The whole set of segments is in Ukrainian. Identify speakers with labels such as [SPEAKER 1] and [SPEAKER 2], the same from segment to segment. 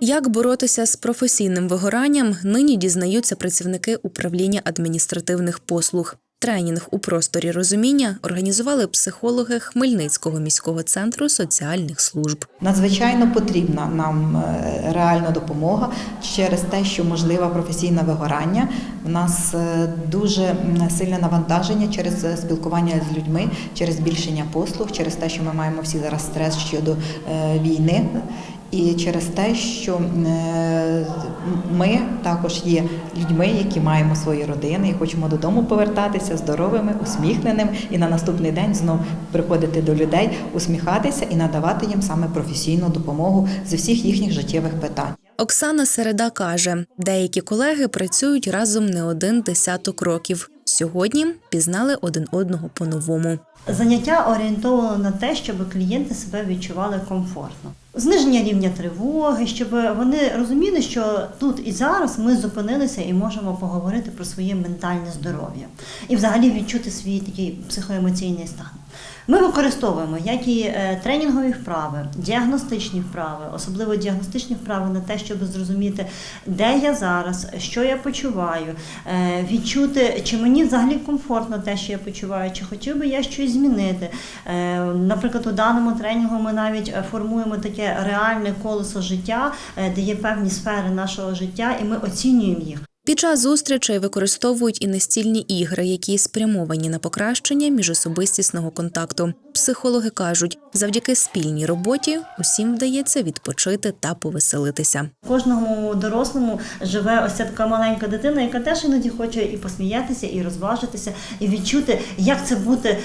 [SPEAKER 1] Як боротися з професійним вигоранням, нині дізнаються працівники управління адміністративних послуг. Тренінг у просторі розуміння організували психологи Хмельницького міського центру соціальних служб.
[SPEAKER 2] Надзвичайно потрібна нам е, реальна допомога через те, що можливе професійне вигорання. У нас е, дуже сильне навантаження через е, спілкування з людьми, через збільшення послуг, через те, що ми маємо всі зараз стрес щодо війни. І через те, що е, ми також є людьми, які маємо свої родини і хочемо додому повертатися здоровими, усміхненими, і на наступний день знов приходити до людей, усміхатися і надавати їм саме професійну допомогу з усіх їхніх життєвих питань.
[SPEAKER 1] Оксана Середа каже, деякі колеги працюють разом не один десяток років. Сьогодні пізнали один одного по-новому.
[SPEAKER 3] Заняття орієнтовано на те, щоб клієнти себе відчували комфортно. Зниження рівня тривоги, щоб вони розуміли, що тут і зараз ми зупинилися і можемо поговорити про своє ментальне здоров'я і взагалі відчути свій такий психоемоційний стан. Ми використовуємо як і е, тренінгові вправи, діагностичні вправи, особливо діагностичні вправи на те, щоб зрозуміти, де я зараз, що я почуваю, е, відчути, чи мені взагалі комфортно те, що я почуваю, чи хотів би я щось змінити. Е, Наприклад, у даному тренінгу ми навіть формуємо таке реальне колесо життя, де є певні сфери нашого життя, і ми оцінюємо їх.
[SPEAKER 1] Під час зустрічей використовують і настільні ігри, які спрямовані на покращення міжособистісного контакту. Психологи кажуть, завдяки спільній роботі усім вдається відпочити та повеселитися.
[SPEAKER 3] Кожному дорослому живе ось ця така маленька дитина, яка теж іноді хоче і посміятися, і розважитися, і відчути, як це бути е,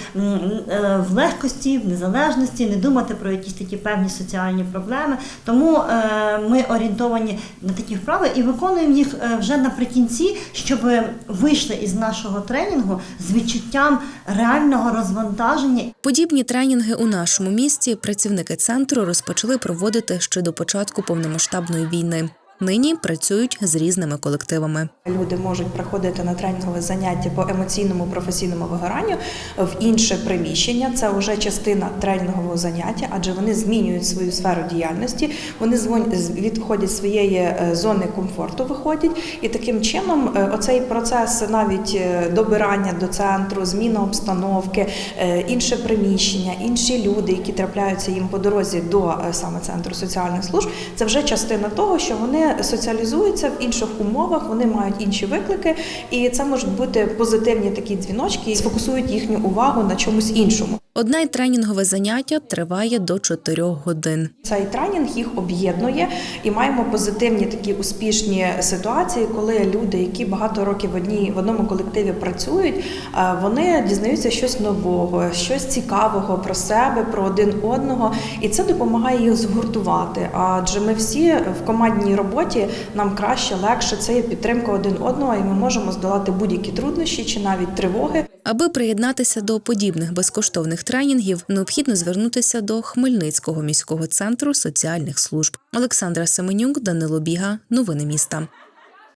[SPEAKER 3] в легкості, в незалежності, не думати про якісь такі певні соціальні проблеми. Тому е, ми орієнтовані на такі вправи і виконуємо їх е, вже наприкінці, щоб вийшли із нашого тренінгу з відчуттям реального розвантаження
[SPEAKER 1] Подібні тренінги у нашому місті працівники центру розпочали проводити ще до початку повномасштабної війни. Нині працюють з різними колективами.
[SPEAKER 4] Люди можуть приходити на тренінгове заняття по емоційному професійному вигоранню в інше приміщення. Це вже частина тренінгового заняття, адже вони змінюють свою сферу діяльності. Вони відходять своєї е, зони комфорту, виходять, і таким чином е, оцей процес навіть е, добирання до центру, зміна обстановки, інше приміщення, інші люди, які трапляються їм по дорозі до саме центру соціальних служб, це вже частина того, що вони соціалізуються в інших умовах, вони мають інші виклики, і це можуть бути позитивні такі дзвіночки, і сфокусують їхню увагу на чомусь іншому.
[SPEAKER 1] Одне тренінгове заняття триває до 4 годин.
[SPEAKER 4] Цей тренінг їх об'єднує і маємо позитивні такі успішні ситуації, коли люди, які багато років в одній в одному колективі працюють, е, вони дізнаються щось нового, щось цікавого про себе, про один одного, і це допомагає їх згуртувати. Адже ми всі в командній роботі нам краще, легше це є підтримка один одного, і ми можемо здолати будь-які труднощі чи навіть тривоги.
[SPEAKER 1] Аби приєднатися до подібних безкоштовних тренінгів, необхідно звернутися до Хмельницького міського центру соціальних служб. Олександра Семенюк, Данило Біга. Новини міста.